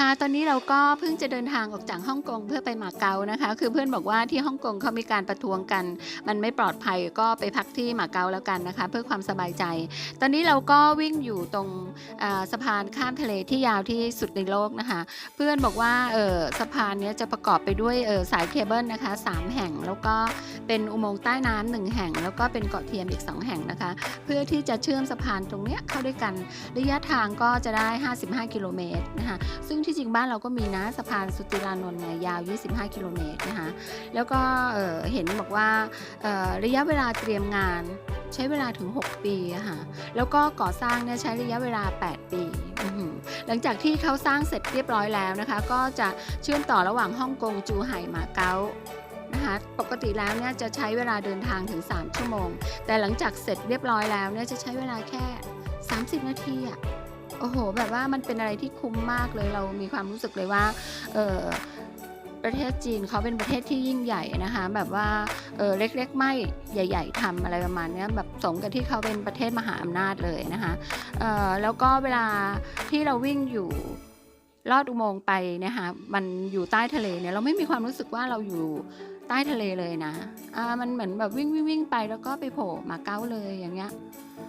ค่ะ ตอนนี้เราก็เพิ่งจะเดินทางออกจากฮ่องกงเพื่อไปมาเก๊านะคะ คือเพื่อนบอกว่าที่ฮ่องกงเขามีการประท้วงกัน มันไม่ปลอดภัยก็ไปพักที่มาเก๊าแล้วกันนะคะ เพื่อความสบายใจ ตอนนี้เราก็วิ่งอยู่ตรงสะพานข้ามทะเลที่ยาวที่สุดในโลกนะคะ เพื่อนบอกว่าสะพานนี้จะประกอบไปด้วยสายเคเบิลนะคะสามแห่งแล้วก็ เป็นอุโมงค์ใต้น้ำหนึ่งแห่ง แล้วก็เป็นเกาะเทียมอีกสองแห่งนะคะ เพื่อที่จะเชื่อมสะพานตรงเนี้ยเข้าด้วยกันระยะทางก็จะได้ 55 กิโลเมตรนะคะซึ่งที่จริงบ้านเราก็มีนะสะพานสุติรานนท์เนี่ยยาว 25 กิโลเมตรนะคะแล้วก็เห็นบอกว่าระยะเวลาเตรียมงานใช้เวลาถึง 6 ปีะค่ะ แล้วก็ก่อสร้างเนี่ยใช้ระยะเวลา 8 ปี หลังจากที่เขาสร้างเสร็จเรียบร้อยแล้วนะคะ ก็จะเชื่อมต่อระหว่างฮ่องกงจูไห่มาเก๊า ปกติแล้วเนี่ยจะใช้เวลาเดินทางถึง 3 ชั่วโมง แต่หลังจากเสร็จเรียบร้อยแล้วเนี่ยจะใช้เวลาแค่ 30 นาทีอะโอ้โห แบบว่ามันเป็นอะไรที่คุ้มมากเลยเรามีความรู้สึกเลยว่าเออประเทศจีนเขาเป็นประเทศที่ยิ่งใหญ่นะคะ แบบว่าเออเล็กๆ ไม่ใหญ่ ๆทำอะไรประมาณนี้แบบสมกับที่เขาเป็นประเทศมหาอำนาจเลยนะคะเออแล้วก็เวลาที่เราวิ่งอยู่ลอดอุโมงค์ไปนะคะมันอยู่ใต้ทะเลเนี่ยเราไม่มีความรู้สึกว่าเราอยู่ ใต้ทะเลเลยนะอ่ามันเหมือนแบบวิ่งวิ่งวิ่งไปแล้วก็ไปโผล่มาเก้าเลยอย่างเงี้ย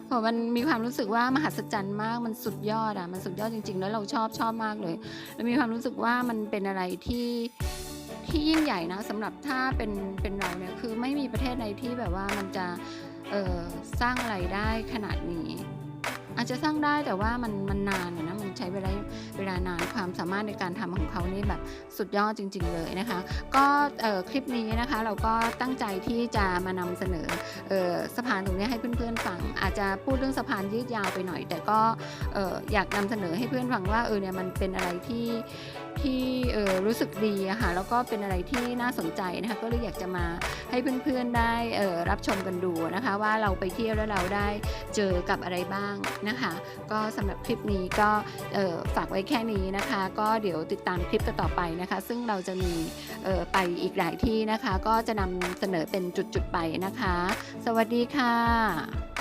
โหมันมีความรู้สึกว่ามหัศจรรย์มาก มันสุดยอดอะ มันสุดยอดจริง ๆ แล้วเราชอบชอบมากเลย แล้วมีความรู้สึกว่ามันเป็นอะไรที่ที่ยิ่งใหญ่นะสำหรับถ้าเป็นเป็นเราเนี่ยคือไม่มีประเทศใดที่แบบว่ามันจะเออสร้างอะไรได้ขนาดนี้ อาจจะสร้างได้แต่ว่ามันมันนานนะ ใช้เวลาเวลานานความสามารถในการทำของเขานี่แบบสุดยอดจริง ๆ เลยนะคะ ก็คลิปนี้นะคะเราก็ตั้งใจที่จะมานำเสนอออสะพานตรงนี้ให้เพื่อนๆฟัง อาจจะพูดเรื่องสะพานยืดยาวไปหน่อย แต่ก็เอ่ออยากนำเสนอให้เพื่อนฟังว่าเออเนี่ยมันเป็นอะไรที่ ที่เออรู้สึกดีค่ะแล้วก็เป็นอะไรที่น่าสนใจนะคะก็เลยอยากจะมาให้เพื่อนๆได้เออรับชมกันดูนะคะ ว่าเราไปเที่ยวแล้วเราได้เจอกับอะไรบ้างนะคะ ก็สำหรับคลิปนี้ก็เออฝากไว้แค่นี้นะคะ ก็เดี๋ยวติดตามคลิปต่อไปนะคะ ซึ่งเราจะมีเออไปอีกหลายที่นะคะ ก็จะนำเสนอเป็นจุดๆไปนะคะ สวัสดีค่ะ